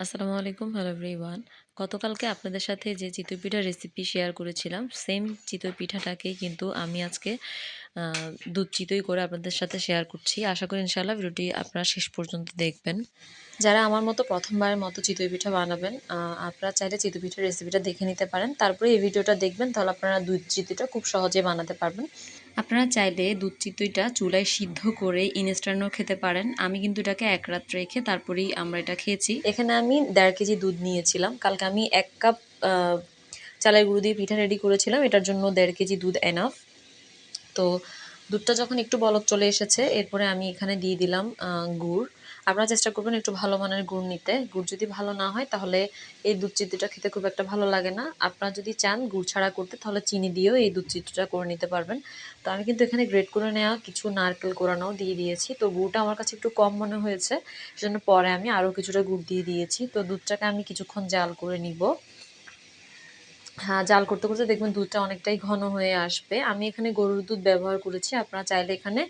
আসসালামু আলাইকুম, hello everyone. গতকালকে আপনাদের সাথে যে চিতই পিঠার রেসিপি শেয়ার করেছিলাম সেম চিতই পিঠাটাকেই কিন্তু আমি আজকে দুধ চিতই করে আপনাদের সাথে শেয়ার করছি। আশা করি ইনশাআল্লাহ ভিডিওটি আপনারা শেষ পর্যন্ত দেখবেন। যারা আমার মতো প্রথমবারের মতো চিতই পিঠা বানাবেন আপনারা চাইলে চিতই পিঠার রেসিপিটা দেখে নিতে পারেন। তারপরে এই ভিডিওটা দেখবেন, তাহলে আপনারা দুধ চিতইটা খুব সহজে বানাতে পারবেন। আপনারা চাইলে দুধ চিতইটা চুলায় সিদ্ধ করে ইনস্ট্যান্টও খেতে পারেন। আমি কিন্তু এটাকে এক রাত রেখে তারপরেই আমরা এটা খেয়েছি। এখানে আমি দেড় কেজি দুধ নিয়েছিলাম। কালকে আমি এক কাপ চালের গুঁড়ো দিয়ে পিঠা রেডি করেছিলাম। এটার জন্য দেড় কেজি দুধ এনাফ তো দুধটা যখন একটু বলক চলে এসেছে, এরপরে আমি এখানে দিয়ে দিলাম গুড়। আপনারা চেষ্টা করবেন একটু ভালো মানের গুড় নিতে। গুড় যদি ভালো না হয়, তাহলে এই দুধ চিত্তিটা খেতে খুব একটা ভালো লাগে না। আপনারা যদি চান গুড় ছাড়া করতে, তাহলে চিনি দিয়েও এই দুধ চিত্তিটা করে নিতে পারবেন। তো আমি কিন্তু এখানে গ্রেট করে নেওয়া কিছু নারকেল কোরানোও দিয়ে দিয়েছি। তো গুড়টা আমার কাছে একটু কম মনে হয়েছে, সেজন্য পরে আমি আরও কিছুটা গুড় দিয়ে দিয়েছি। তো দুধটাকে আমি কিছুক্ষণ জাল করে নিব। জাল করতে করতে দেখবেন দুধটা অনেকটাই ঘন হয়ে আসবে। আমি এখানে গরুর দুধ ব্যবহার করেছি। আপনারা চাইলে এখানে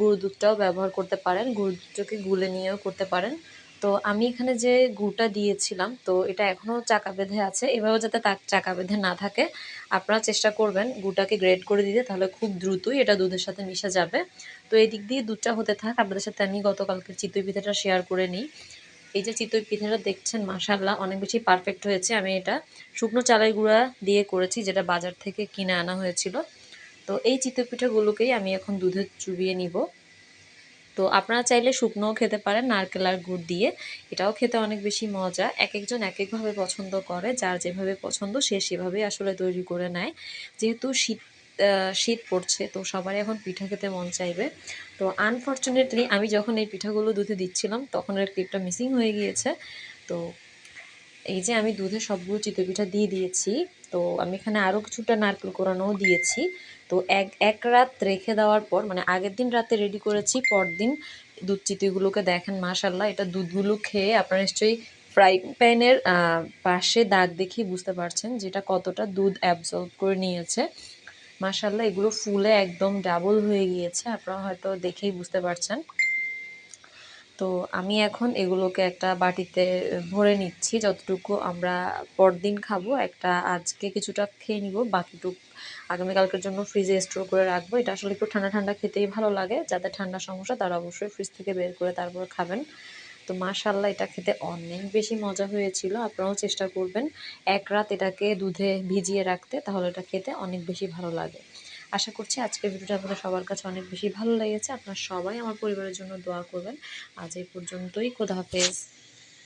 গরুর দুধটাও ব্যবহার করতে পারেন। গরুর দুধটাকে গুলে নিয়েও করতে পারেন। তো আমি এখানে যে গুড়টা দিয়েছিলাম, তো এটা এখনও চাকা বেঁধে আছে। এভাবেও যাতে তা চাকা বেঁধে না থাকে, আপনারা চেষ্টা করবেন গুড়টাকে গ্রেড করে দিতে, তাহলে খুব দ্রুতই এটা দুধের সাথে মিশে যাবে। তো এই দিক দিয়ে দুধটা হতে থাক। আপনাদের সাথে আমি গতকালকে চিতই পিঠাটা শেয়ার করে নিই। এই যে চিতই পিঠাটা দেখছেন মাসাল্লাহ অনেক বেশি পারফেক্ট হয়েছে। আমি এটা শুকনো চালের গুঁড়া দিয়ে করেছি, যেটা বাজার থেকে কিনে আনা হয়েছিল। তো এই চিতই পিঠাগুলোকেই আমি এখন দুধে চুবিয়ে নিব। তো আপনারা চাইলে শুকনোও খেতে পারেন, নারকেল আর গুড় দিয়ে। এটাও খেতে অনেক বেশি মজা। এক একজন এক একভাবে পছন্দ করে, যার যেভাবে পছন্দ সে সেভাবেই আসলে তৈরি করে নেয়। যেহেতু শীত শীত পড়ছে, তো সবারই এখন পিঠা খেতে মন চাইবে। তো আনফর্চুনেটলি আমি যখন এই পিঠাগুলো দুধে দিচ্ছিলাম, তখন এর ক্লিপটা মিসিং হয়ে গিয়েছে। তো এই যে আমি দুধে সবগুলো চিতই পিঠা দিয়ে দিয়েছি, তো আমি এখানে আরও কিছুটা নারকেল কোরানোও দিয়েছি। তো এক এক রাত রেখে দেওয়ার পর মানে আগের দিন রাতে রেডি করেছি, পরদিন দুধ চিতইগুলোকে দেখেন মাশাল্লাহ এটা দুধগুলো খেয়ে আপনারা নিশ্চয়ই ফ্রাই প্যানের পাশে দাগ দেখেই বুঝতে পারছেন যেটা কতটা দুধ অ্যাবজর্ব করে নিয়েছে। মাশাল্লাহ এগুলো ফুলে একদম ডাবল হয়ে গিয়েছে, আপনারা হয়তো দেখেই বুঝতে পারছেন। তো আমি এখন এগুলোকে একটা বাটিতে ভরে নিচ্ছি, যতটুকু আমরা পরদিন খাব, একটা আজকে কিছুটা খেয়ে নিব, বাকিটুক আগামীকালকের জন্য ফ্রিজে স্টোর করে রাখব। এটা আসলে একটু ঠান্ডা ঠান্ডা খেতেই ভালো লাগে, যাদের ঠান্ডা সমস্যা তারা অবশ্যই ফ্রিজ থেকে বের করে তারপর খাবেন। তো মাশাল্লাহ এটা খেতে অনেক বেশি মজা হয়েছিল। আপনারাও চেষ্টা করবেন এক রাত এটাকে দুধে ভিজিয়ে রাখতে, তাহলে এটা খেতে অনেক বেশি ভালো লাগে। আশা করছি আজকের ভিডিওটা আপনাদের সবার কাছে অনেক বেশি ভালো লেগেছে। আপনারা সবাই আমার পরিবারের জন্য দোয়া করবেন। আজ এই পর্যন্তই, খোদা হাফেজ।